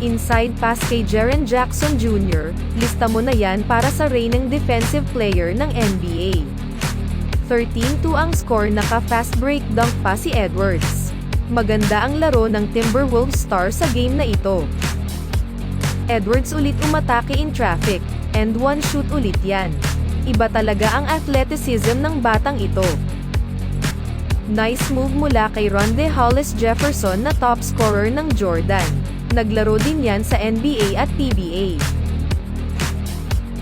Inside pass kay Jaren Jackson Jr., lista mo na yan para sa reigning defensive player ng NBA. 13-2 ang score naka-fast break dunk pa si Edwards. Maganda ang laro ng Timberwolves star sa game na ito. Edwards ulit umatake in traffic, and one shoot ulit yan. Iba talaga ang athleticism ng batang ito. Nice move mula kay Ronde Hollis Jefferson na top scorer ng Jordan. Naglaro din yan sa NBA at PBA.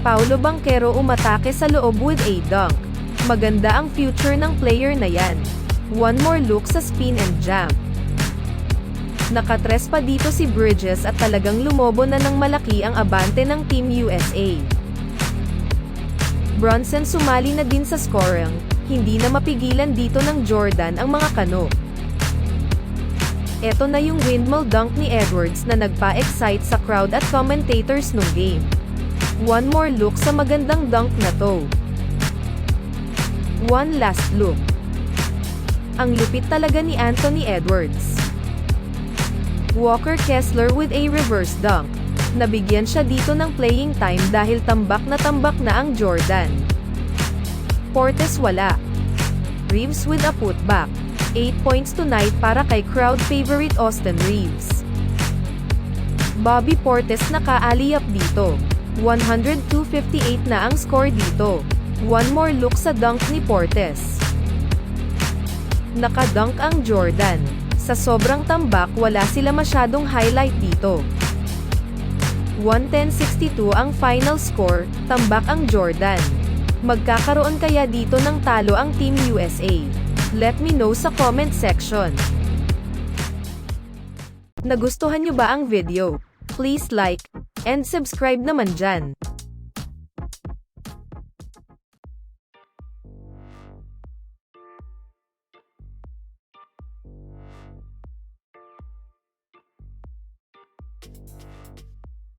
Paulo Banquero umatake sa loob with a dunk. Maganda ang future ng player na yan. One more look sa spin and jump. Nakatres pa dito si Bridges at talagang lumobo na ng malaki ang abante ng Team USA. Bronson sumali na din sa scoring, hindi na mapigilan dito ng Jordan ang mga kano. Eto na yung windmill dunk ni Edwards na nagpa-excite sa crowd at commentators nung game. One more look sa magandang dunk na to. One last look. Ang lupit talaga ni Anthony Edwards. Walker Kessler with a reverse dunk. Nabigyan siya dito ng playing time dahil tambak na tambak na ang Jordan. Portes wala. Reeves with a putback. 8 points tonight para kay crowd favorite Austin Reeves. Bobby Portes nakaaliyap dito. 102-58 na ang score dito. One more look sa dunk ni Portes. Nakadunk ang Jordan. Sa sobrang tambak wala sila masyadong highlight dito. 110-62 ang final score, tambak ang Jordan. Magkakaroon kaya dito ng talo ang Team USA? Let me know sa comment section. Nagustuhan nyo ba ang video? Please like, and subscribe naman dyan.